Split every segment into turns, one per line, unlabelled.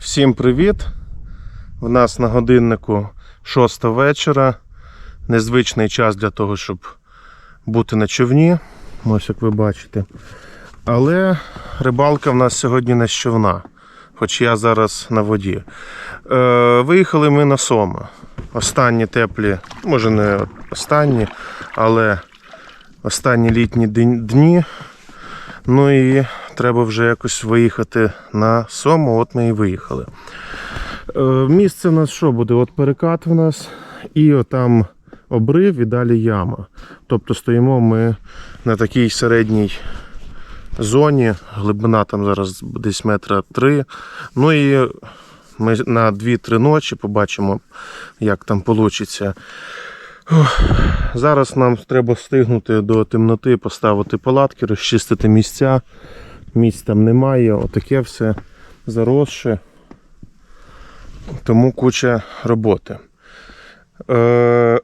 Всім привіт! В нас на годиннику 6 вечора. Незвичний час для того, щоб бути на човні. Ось як ви бачите. Але рибалка в нас сьогодні не з човна, хоч я зараз на воді. Е, виїхали ми на Сома. Останні теплі, може не останні, але останні літні дні. Ну і треба вже якось виїхати на Сому, от ми і виїхали. Е, місце в нас що буде? От перекат в нас, і отам обрив, і далі яма. Тобто стоїмо ми на такій середній зоні, глибина там зараз десь метра три. Ну і ми на 2-3 ночі побачимо, як там вийде. Зараз нам треба встигнути до темноти, поставити палатки, розчистити місця. Місць там немає, отаке все заросше. Тому куча роботи. Е,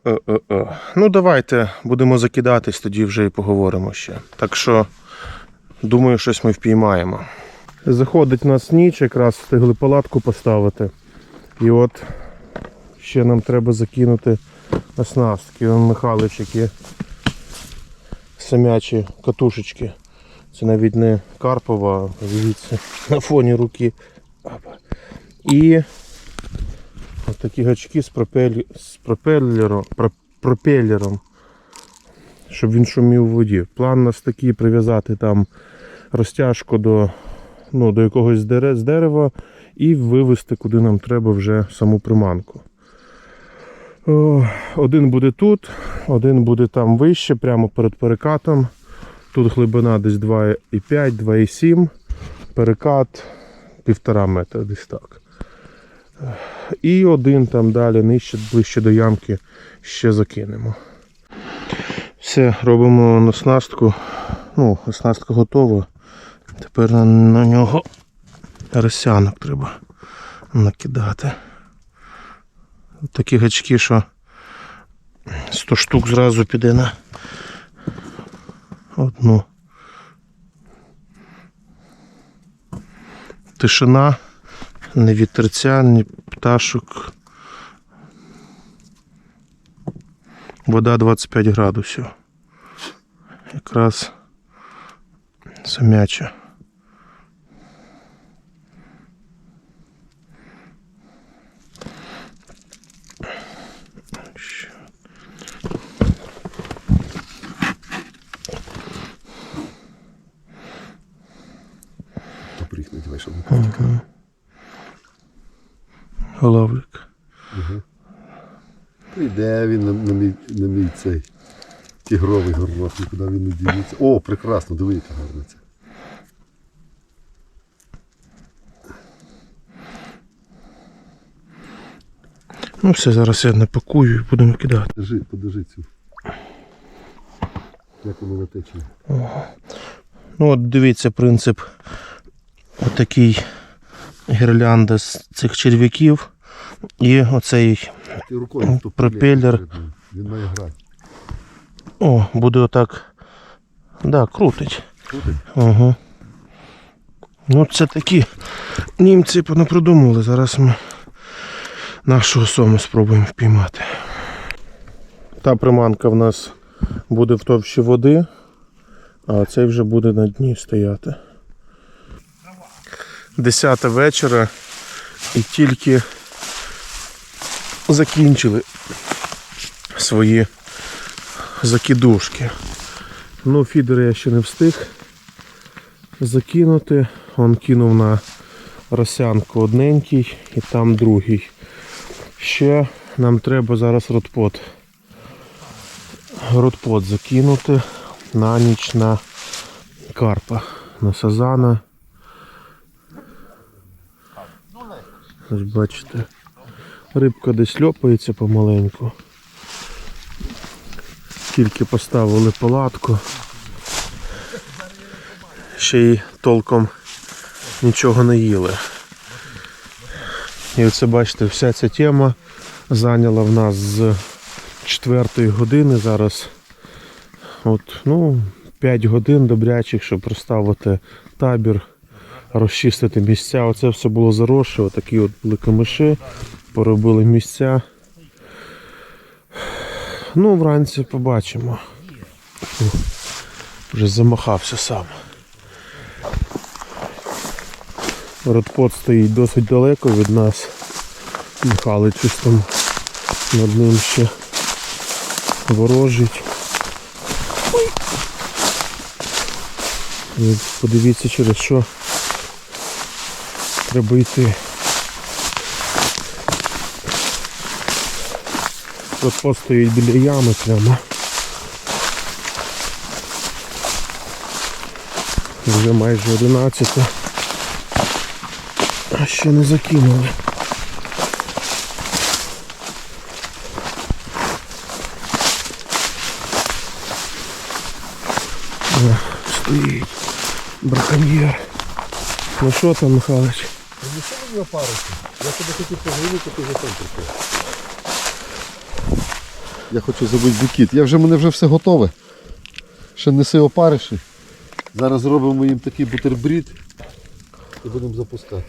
е, е, е. Ну, давайте будемо закидатись, тоді вже і поговоримо ще. Так що, думаю, щось ми впіймаємо. Заходить у нас ніч, якраз встигли палатку поставити. І от ще нам треба закинути оснастки. Вон Михайлович, які самячі катушечки. Це навіть не Карпова, дивіться, на фоні руки. І от такі гачки з, пропель... з пропелером, про- пропелером, щоб він шумів у воді. План у нас такий прив'язати там розтяжку до, ну, до якогось дерева і вивезти, куди нам треба вже саму приманку. Один буде тут, один буде там вище, прямо перед перекатом. Тут глибина десь 2,5, 2,7, перекат 1,5 метра, десь так. І один там далі, нижче, ближче до ямки, ще закинемо. Все, робимо оснастку. Ну, оснастка готова. Тепер на нього розсянок треба накидати. Такі гачки, що 100 штук зразу піде на одну. Тишина, не вітерця, ні пташок. Вода 25 градусів. Якраз самяча. Ще.
Поприхни, давай, щоб
Головлик.
Іде він на, на, мій, на мій цей тігровий горох, нікуди він не дінеться. О, прекрасно, диви, яка гарна це.
Ну все, зараз я напакую і будемо кидати.
Держи, подержи цю. Як воно на течії.
Ну от дивіться принцип отакий гірлянда з цих черв'яків і оцей, пропелер.
Він має грати.
о, буде отак. Да, крутить.
Крутить?
Ага. Ну це такі німці понапридумували. Зараз ми нашого сому спробуємо впіймати. Та приманка в нас буде в товщі води, а цей вже буде на дні стояти. Десята вечора і тільки закінчили свої закидушки. Ну, фідер я ще не встиг закинути. Он кинув на росянку одненький і там другий. Ще нам треба зараз ротпот. Ротпот закинути на ніч на карпа, на сазана. Ось бачите, рибка десь льопається помаленьку. Тільки поставили палатку. Ще й толком нічого не їли. І оце бачите, вся ця тема зайняла в нас з 4 години зараз. От, ну, 5 годин добрячих, щоб розставити табір, розчистити місця. Оце все було заросше, отакі от були камиші, поробили місця. Ну, вранці побачимо. Вже замахався сам. Родпот стоїть досить далеко від нас. Михайлович щось там над ним ще ворожить. Подивіться, через що треба йти. Родпот стоїть біля ями прямо. Вже майже 11. А ще не закинули. Стоїть. Браконьєр. Ну що там, Михайлович?
Ну що ви опарити? Я тебе хотів позвонити, ти вже сам прийшов. Я хочу забити букіт. Я вже, в мене вже все готове. Ще неси опариші. Зараз зробимо їм такий бутербрід і будемо запускати.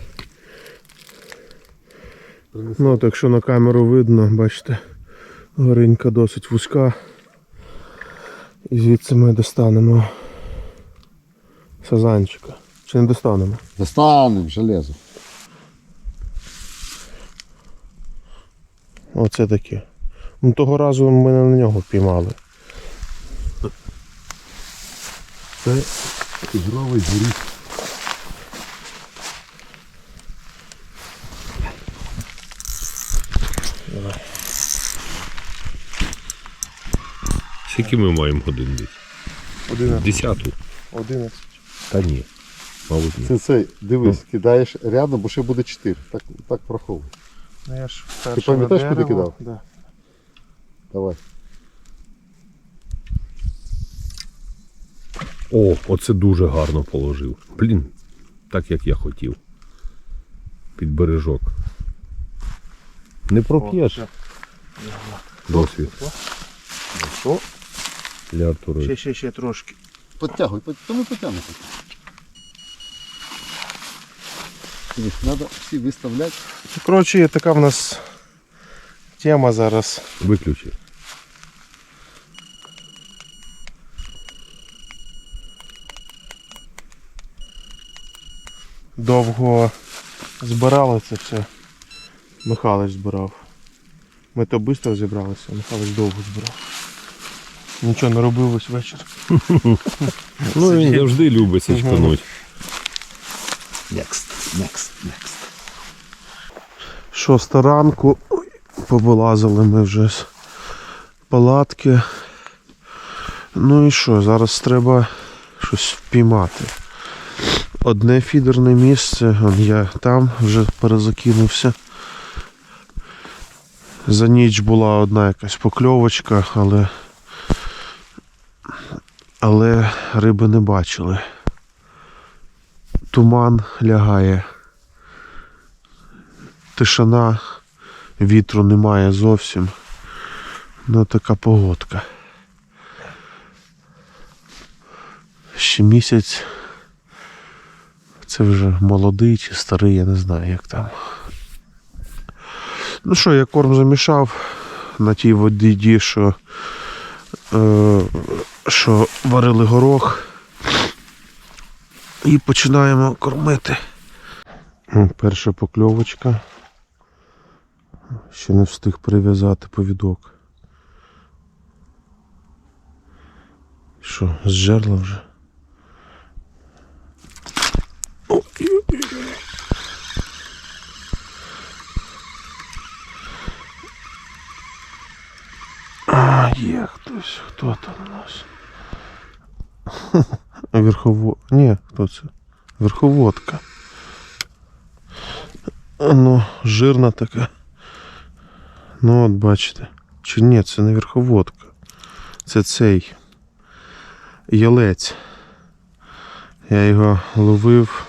Принеси.
Ну, так що на камеру видно, бачите, горинька досить вузька. І звідси ми достанемо сазанчика. Чи не достанемо?
Достанемо железо.
Оце таке. Ну того разу ми на нього піймали.
Це тигровий горіх.
Скільки ми маємо годин десь?
11.
Десяту?
11.
Та ні. Мабуть, ні.
Це цей, дивись, кидаєш рядом, бо ще буде 4. Так, так враховуй.
Ну, я ж
Ти пам'ятаєш, куди кидав?
Да.
Давай.
О, оце дуже гарно положив. Блін, так як я хотів. Під бережок. Не проп'єш досвід.
Що?
Для Артура.
Ще, ще, ще трошки.
Підтягуй, пот- то ми потягнемо. Треба всі виставляти.
Коротше, є така в нас тема зараз.
Виключи.
Довго збирали це все. Михайлович збирав. Ми то швидко зібралися, а Михайлович довго збирав. Нічого не робив весь вечір.
Ну він завжди любить січкануть.
Next, next, next.
Шоста ранку. Ой, повилазили ми вже з палатки. Ну і що, зараз треба щось впіймати. Одне фідерне місце, я там вже перезакинувся. За ніч була одна якась покльовочка, але, але риби не бачили. Туман лягає. Тишина, вітру немає зовсім. Ну така погодка. Ще місяць. Це вже молодий чи старий, я не знаю, як там. Ну що, я корм замішав на тій воді, що, е, що варили горох. І починаємо кормити. Перша покльовочка. Ще не встиг прив'язати повідок. Що, зжерла вже? Ой-ой-ой. А, є хтось. Хто там у нас? Верхово... Ні, хто це? Верховодка. Ну, жирна така. Ну от бачите. Чи ні, це не верховодка. Це цей ялець. Я його ловив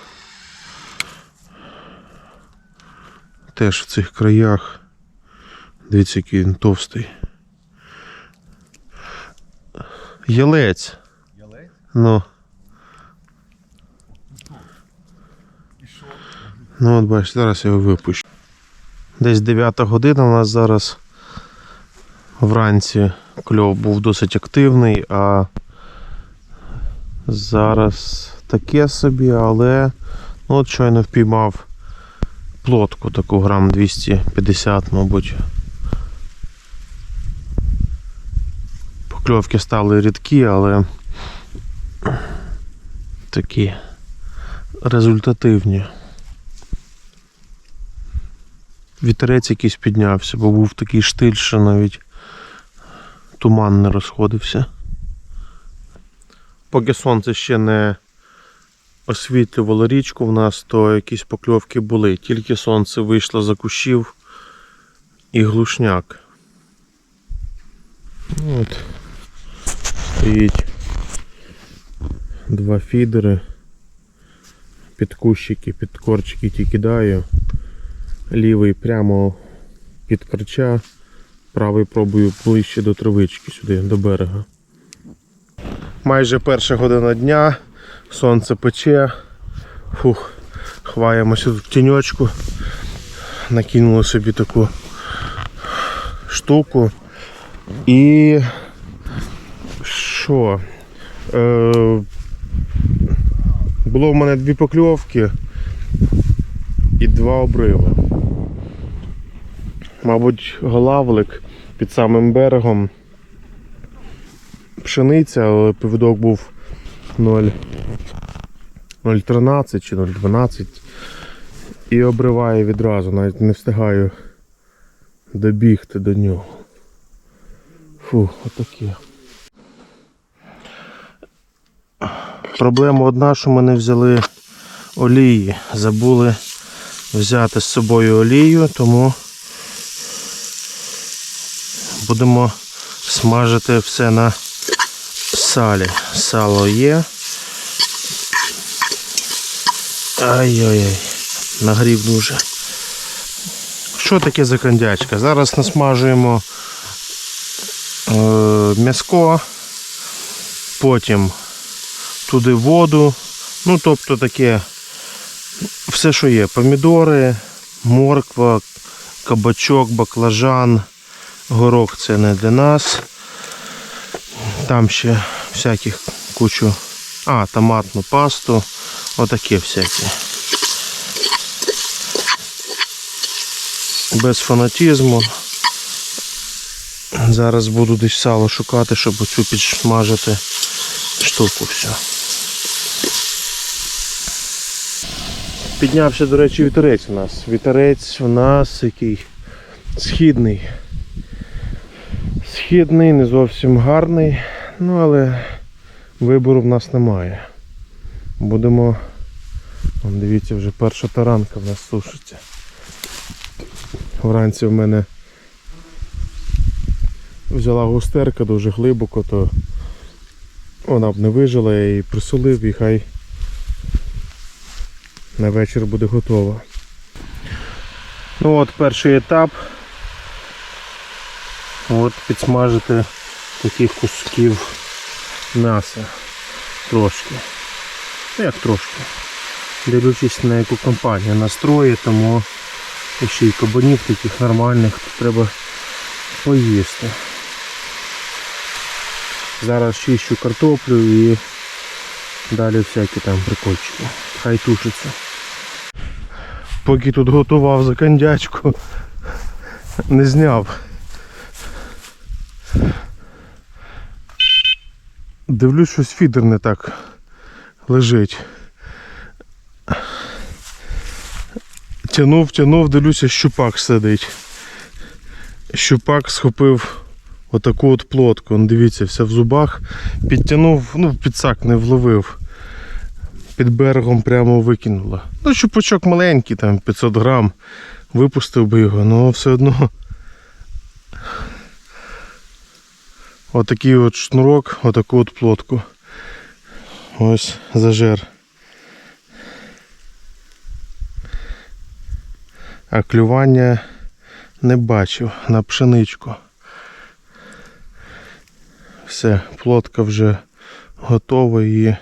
теж в цих краях. Дивіться, який він товстий. Ялець.
Ялець?
Ну. Ну от бачите, зараз я його випущу. Десь 9 година у нас зараз вранці кльов був досить активний, а зараз таке собі, але ну, от щойно впіймав плотку таку грам 250, мабуть. Покльовки стали рідкі, але такі результативні. Вітерець якийсь піднявся, бо був такий штиль, що навіть туман не розходився. Поки сонце ще не освітлювало річку в нас, то якісь покльовки були. Тільки сонце вийшло за кущів і глушняк. От. Стоїть два фідери. Під кущики, під корчики ті кидаю. Лівий прямо під корча, правий пробую ближче до травички сюди, до берега. Майже перша година дня, сонце пече. Фух, хваємося тут в тіньочку. Накинули собі таку штуку. І що? Е, було в мене дві покльовки і два обриви. Мабуть, голавлик під самим берегом. Пшениця, але повідок був 0,13 чи 0,12 і обриває відразу, навіть не встигаю добігти до нього. Фу, отаке. Проблема одна, що ми не взяли олії. Забули взяти з собою олію, тому будемо смажити все на салі. Сало є. Ай-ой-ой, нагрів дуже. Що таке за кондячка? Зараз насмажуємо е, м'яско, потім туди воду, ну тобто таке все, що є. Помідори, морква, кабачок, баклажан, горох це не для нас. Там ще всяких кучу. А, томатну пасту. Отакі всякі. Без фанатізму. Зараз буду десь сало шукати, щоб оцю підсмажити штуку всю. Піднявся, до речі, вітерець у нас. Вітерець у нас який східний. Східний, не зовсім гарний, ну але вибору в нас немає. Будемо. Вон, дивіться, вже перша таранка в нас сушиться. Вранці в мене взяла густерка дуже глибоко, то вона б не вижила, я її присолив і хай на вечір буде готова. Ну от перший етап. От підсмажити таких кусків м'яса трошки. Ну як трошки. Дивлячись на яку компанію настрої, тому ще й кабанів таких нормальних треба поїсти. Зараз чищу картоплю і далі всякі там прикольчики. Хай тушиться. Поки тут готував за кондячку, не зняв. Дивлюсь, щось фідер не так лежить. Тянув, тянув, дивлюся, щупак сидить. Щупак схопив отаку от плотку. Дивіться, вся в зубах. Підтягнув, ну, підсак не вловив. Під берегом прямо викинуло. Ну, щупачок маленький, там 500 грам. Випустив би його, але все одно. Отакий от шнурок, отаку от плотку. Ось зажер. А клювання не бачив на пшеничку. Все, плотка вже готова і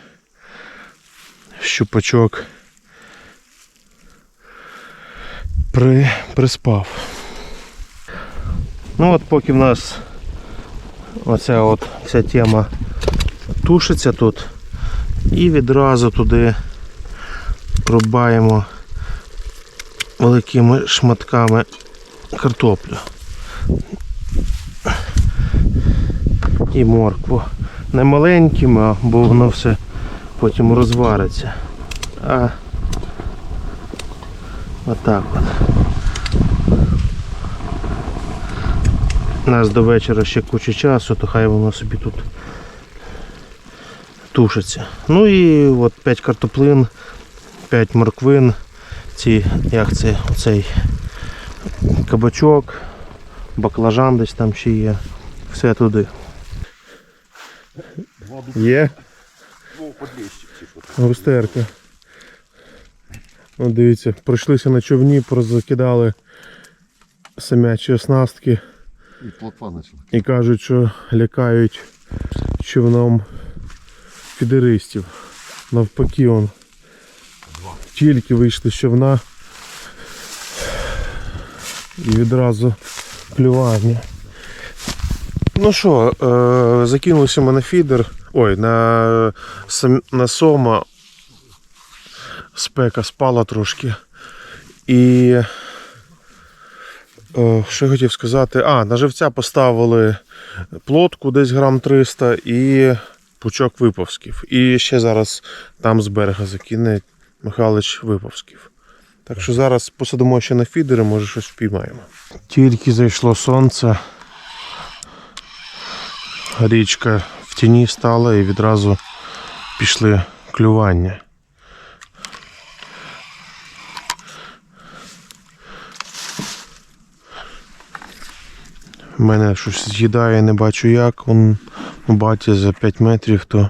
щупачок при, приспав. Ну от поки в нас оця от вся тема тушиться тут. І відразу туди рубаємо великими шматками картоплю. І моркву. Не маленькими, бо воно все потім розвариться. А отак от. У нас до вечора ще куча часу, то хай воно собі тут тушиться. Ну і от 5 картоплин, 5 морквин, ці, як це, оцей кабачок, баклажан десь там ще є. Все туди. Є? Густерка. Дивіться, пройшлися на човні, прозакидали самячі оснастки
І плотва почала.
і кажуть, що лякають човном фідеристів. Навпаки, он. Тільки вийшли з човна і відразу клювання. Ну що, е, закинулися ми на фідер. Ой, на, на сома спека спала трошки. І що я хотів сказати? А, на живця поставили плотку десь грам 300 і пучок виповсків. І ще зараз там з берега закине Михайлович виповсків. Так що зараз посадимо ще на фідери, може щось впіймаємо. Тільки зайшло сонце. Річка в тіні стала і відразу пішли клювання. Мене щось з'їдає, не бачу як. Он у баті за 5 метрів, то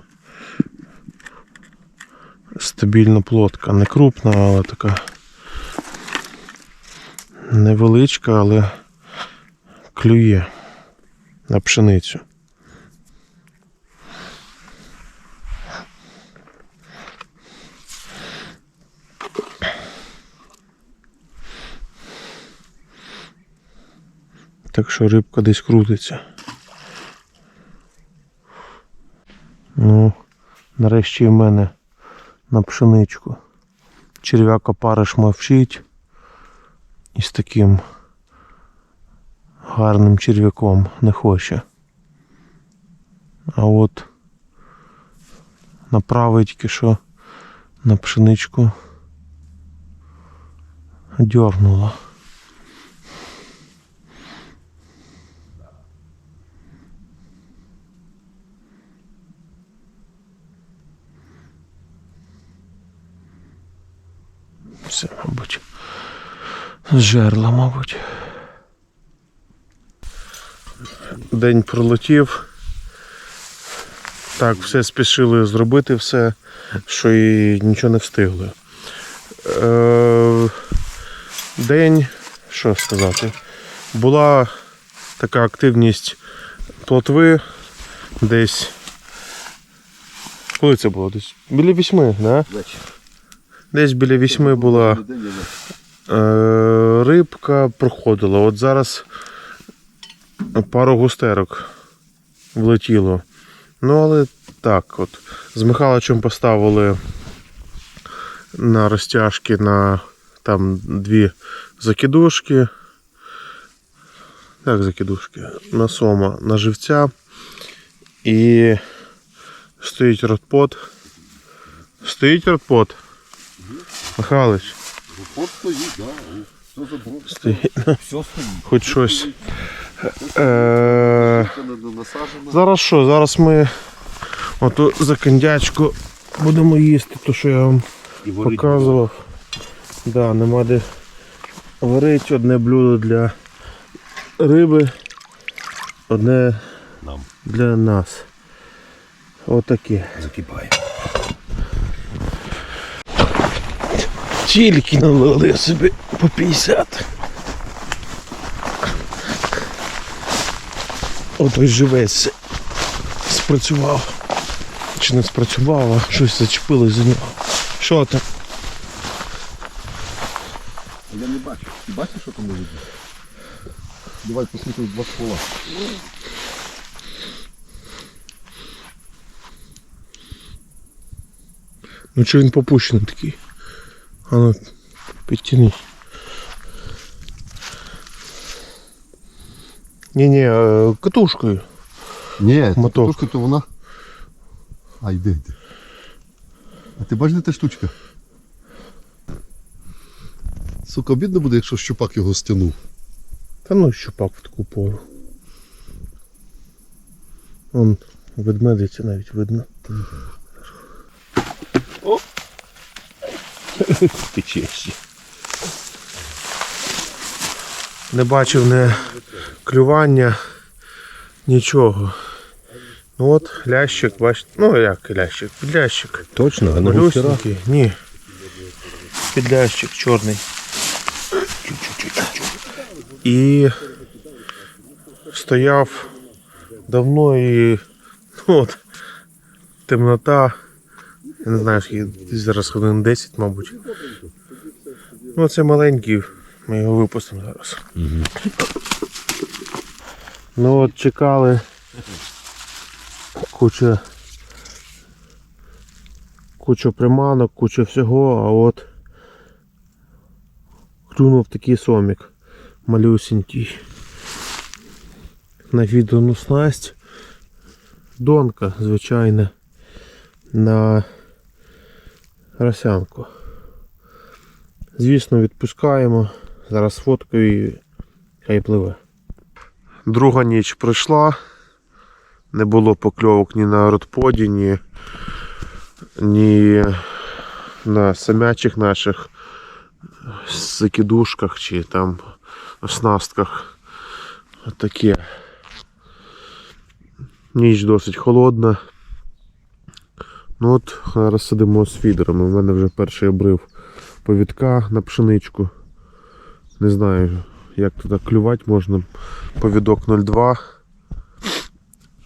стабільна плотка. Не крупна, але така невеличка, але клює на пшеницю. Так що рибка десь крутиться. Ну, нарешті в мене на пшеничку. Черв'яка париш мовчить із таким гарним черв'яком не хоче. А от направий тільки що на пшеничку дьорнула. Все, мабуть. З жерла, мабуть. День пролетів. Так, все спішили зробити все, що і нічого не встигли. Е, день, що сказати, була така активність плотви десь. Коли це було? Десь біля вісьми, да? Десь біля вісьми була е, рибка проходила. От зараз пару густерок влетіло. Ну, але так, от. З Михайловичем поставили на розтяжки на там дві закидушки. Так, закидушки. На сома, на живця. І стоїть ротпот. Стоїть ротпот. Михайлович,
От стоїть, да. Все заброс.
стоїть.
Все стоїть.
Хоч щось. Е, зараз що? Зараз ми за кондячку будемо їсти, то що я вам
І варить.
показував. Да, нема де варити одне блюдо для риби, одне
Нам
для нас. Отаке.
закипає.
Тільки налили собі по 50. Отой живець спрацював. Чи не спрацював, а щось зачепилось за нього. Що там?
Я не бачу. Ти бачиш, що там видно? Давай посмотрим два ствола.
Ну чи він попущений такий? А ну, підтяни. Ні-ні, е, катушкою.
Ні,
Моток.
Моток. то вона. А, йди, йди. А ти бачиш, де та штучка? Сука, обідно буде, якщо щупак його стягнув.
Та ну щупак в таку пору. Вон ведмедиця навіть видно. О! Ти чеші. Не бачив не клювання, нічого. Ну от лящик, бачите. Ну як лящик, підлящик.
Точно, а не густера?
Ні. Підлящик чорний. І стояв давно і ну, от, темнота. Я не знаю, зараз хвилин 10, мабуть. Ну, це маленький, ми його випустимо зараз. Ну от чекали куча куча приманок, куча всього, а от клюнув такий сомік малюсенький. На віддану снасть. Донка, звичайна, на росянку. Звісно, відпускаємо. Зараз фоткаю і хай пливе. Друга ніч пройшла. Не було покльовок ні на родподі, ні, ні на самячих наших закидушках чи там оснастках. Отаке. Ніч досить холодна. Ну от зараз сидимо з фідерами. У мене вже перший обрив повідка на пшеничку. Не знаю, як туди клювати можна. Повідок 0,2.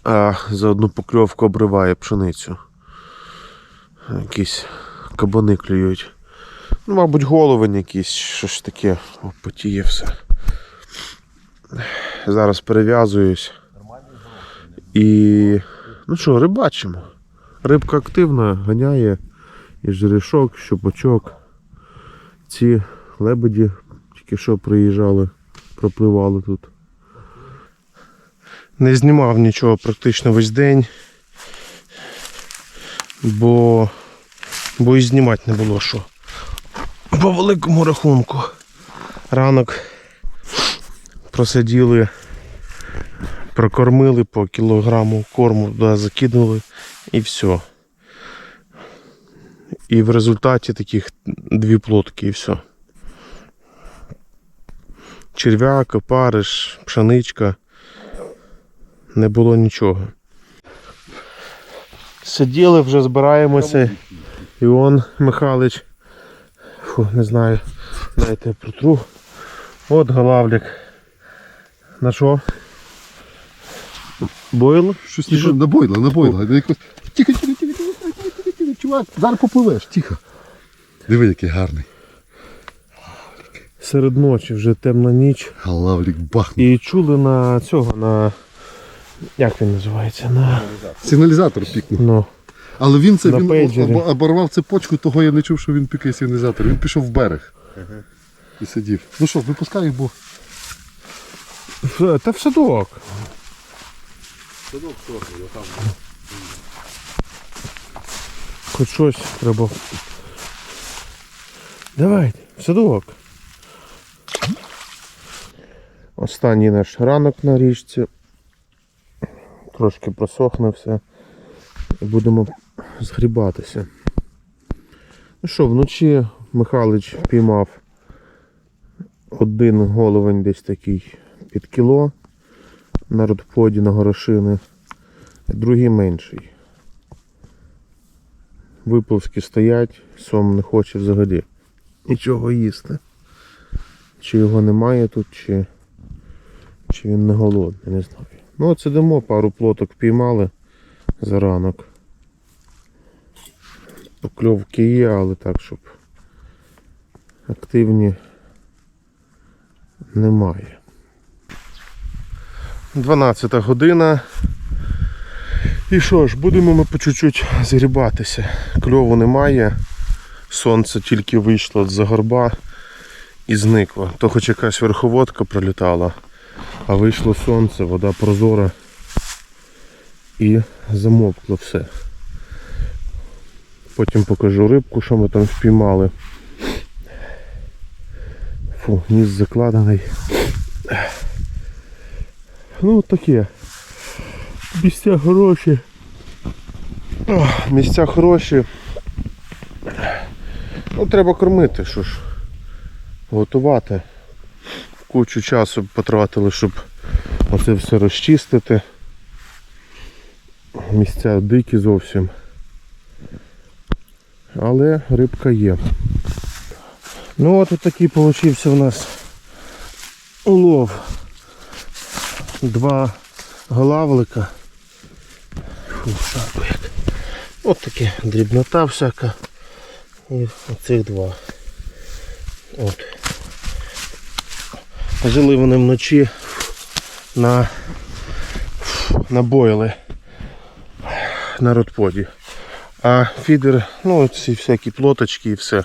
А за одну покльовку обриває пшеницю. Якісь кабани клюють. Ну, мабуть, головень якийсь, щось таке. О, потіє все. Зараз перев'язуюсь. І. Ну що, рибачимо. Рибка активна, ганяє і жерешок, щупачок. Ці лебеді тільки що приїжджали, пропливали тут. Не знімав нічого практично весь день, бо, бо і знімати не було що. По великому рахунку. Ранок просиділи, прокормили по кілограму корму, туди закинули і все. І в результаті таких дві плотки і все. Черв'як, опариш, пшеничка. Не було нічого. Сиділи, вже збираємося. Іон Михайлович. Фу, не знаю. Дайте протру. От галавлік. На? Бойл?
Щось типу, набойла, набойла. Якось... Тихо, тихо, тихо, тихо, тихо, тихо, тихо, чувак, зараз попливеш, тихо. Диви, який гарний.
Серед ночі вже темна ніч.
Галавлік бахнув.
І чули на цього, на. Як він називається? На.
Сигналізатор пікнув.
Ну.
Але він це
На
він
пейджері.
об- оборвав цепочку, того я не чув, що він пікає сигналізатор. Він пішов в берег. І сидів. Ну що, випускай бо.
Та в садок. Хоч щось треба. Давайте, в садок. Останній наш ранок на річці. Трошки просохне все. І будемо згрібатися. Ну що, вночі Михайлович піймав один головень десь такий під кіло на родподі на горошини, другий менший. Виплавські стоять, сом не хоче взагалі нічого їсти. Чи його немає тут, чи, чи він не голодний, не знаю. Ну от сидимо, пару плоток піймали за ранок. Покльовки є, але так, щоб активні немає. 12 година. І що ж, будемо ми по чуть-чуть згрібатися. Кльову немає. Сонце тільки вийшло з-за горба і зникло. То хоч якась верховодка пролітала, а вийшло сонце, вода прозора і замовкло все. Потім покажу рибку, що ми там впіймали. Фу, ніс закладений. Ну таке. Місця хороші. Місця хороші. Ну, треба кормити, що ж. Готувати. Кучу часу потратили, щоб оце все розчистити. Місця дикі зовсім. Але рибка є. Ну от такий получився у нас улов. Два главлика. Фу, шарпу як. От таке дрібнота всяка. І оцих два. От. Жили вони вночі на, на бойли на родподі. А фідер, ну ці всякі плоточки і все.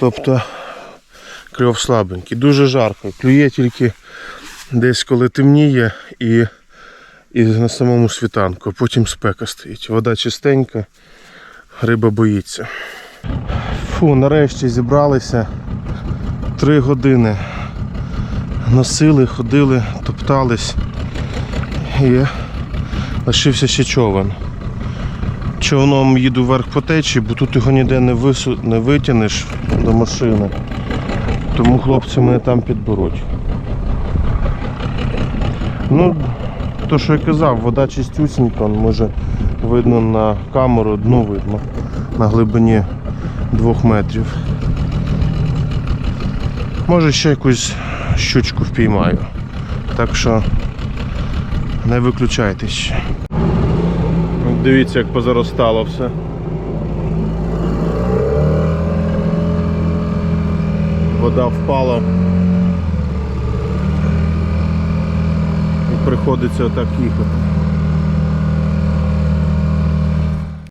Тобто кльов слабенький. Дуже жарко. Клює тільки десь коли темніє і, і на самому світанку, а потім спека стоїть. Вода чистенька, риба боїться. Фу, нарешті зібралися. Три години. Носили, ходили, топтались. І лишився ще човен. Човном їду вверх по течії, бо тут його ніде не, вису... не витягнеш до машини. Тому хлопці мене там підберуть. Ну, то що я казав, вода чистюсінька, може видно на камеру, дно видно на глибині двох метрів. Може ще якусь щучку впіймаю. Так що не виключайтесь. Дивіться, як позаростало все. Вода впала. Приходиться отак їхати.